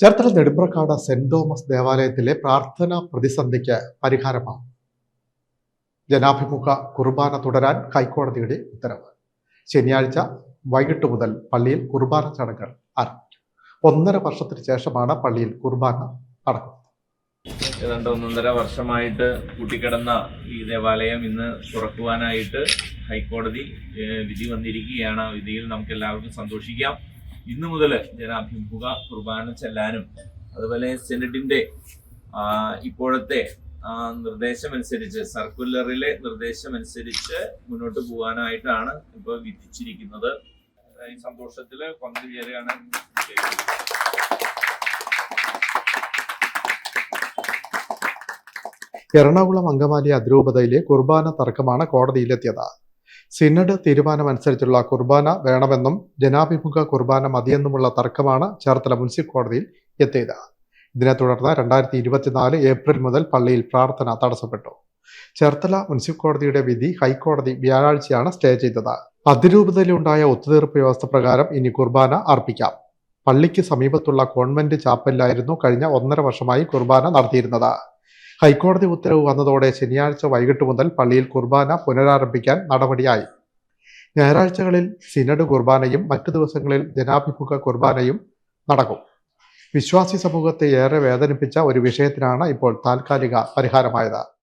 Cherthala Nedumprakkad saint Thomas ദേവാലയത്തിലെ പ്രാർത്ഥനാ പ്രതിസന്ധിക്ക് പരിഹാരമാവും. ജനാഭിമുഖ കുർബാന തുടരാൻ ഹൈക്കോടതിയുടെ ഉത്തരവ്. ശനിയാഴ്ച വൈകിട്ട് മുതൽ പള്ളിയിൽ കുർബാന ചടങ്ങുകൾ ആരംഭിക്കും. ഒന്നര വർഷത്തിന് ശേഷമാണ് പള്ളിയിൽ കുർബാന നടക്കുന്നത്. ഏതാണ്ട് ഒന്നൊന്നര വർഷമായിട്ട് കൂട്ടിക്കിടന്ന ഈ ദേവാലയം ഇന്ന് തുറക്കുവാനായിട്ട് ഹൈക്കോടതി വിധി വന്നിരിക്കുകയാണ്. വിധിയിൽ നമുക്ക് എല്ലാവർക്കും സന്തോഷിക്കാം. ഇന്നു മുതൽ ജനാഭിമുഖ കുർബാന ചെല്ലാനും അതുപോലെ സെനറ്റിന്റെ ഇപ്പോഴത്തെ നിർദ്ദേശമനുസരിച്ച് സർക്കുലറിലെ നിർദ്ദേശമനുസരിച്ച് മുന്നോട്ട് പോകാനായിട്ടാണ് ഇപ്പോൾ വിധിച്ചിരിക്കുന്നത്. ഈ സന്തോഷത്തിൽ പങ്കുചേരുകയാണ് എറണാകുളം അങ്കമാലി അതിരൂപതയിലെ കുർബാന തർക്കമാണ് കോടതിയിലെത്തിയത്. സിനഡ് തീരുമാനമനുസരിച്ചുള്ള കുർബാന വേണമെന്നും ജനാഭിമുഖ കുർബാന മതിയെന്നുമുള്ള തർക്കമാണ് ചേർത്തല മുനിസിപ്പൽ കോടതിയിൽ എത്തിയത്. ഇതിനെ തുടർന്ന് രണ്ടായിരത്തി ഇരുപത്തിനാല് ഏപ്രിൽ മുതൽ പള്ളിയിൽ പ്രാർത്ഥന തടസ്സപ്പെട്ടു. ചേർത്തല മുനിസിപ്പൽ കോടതിയുടെ വിധി ഹൈക്കോടതി വ്യാഴാഴ്ചയാണ് സ്റ്റേ ചെയ്തത്. അതിരൂപതയിലുണ്ടായ ഒത്തുതീർപ്പ് വ്യവസ്ഥ പ്രകാരം ഇനി കുർബാന അർപ്പിക്കാം. പള്ളിക്ക് സമീപത്തുള്ള കോൺവെന്റ് ചാപ്പലിലായിരുന്നു കഴിഞ്ഞ ഒന്നര വർഷമായി കുർബാന നടത്തിയിരുന്നത്. ഹൈക്കോടതി ഉത്തരവ് വന്നതോടെ ശനിയാഴ്ച വൈകിട്ട് മുതൽ പള്ളിയിൽ കുർബാന പുനരാരംഭിക്കാൻ നടപടിയായി. ഞായറാഴ്ചകളിൽ സിനഡ് കുർബാനയും മറ്റു ദിവസങ്ങളിൽ ജനാഭിമുഖ കുർബാനയും നടക്കും. വിശ്വാസി സമൂഹത്തെ ഏറെ വേദനിപ്പിച്ച ഒരു വിഷയത്തിനാണ് ഇപ്പോൾ താൽക്കാലിക പരിഹാരമായത്.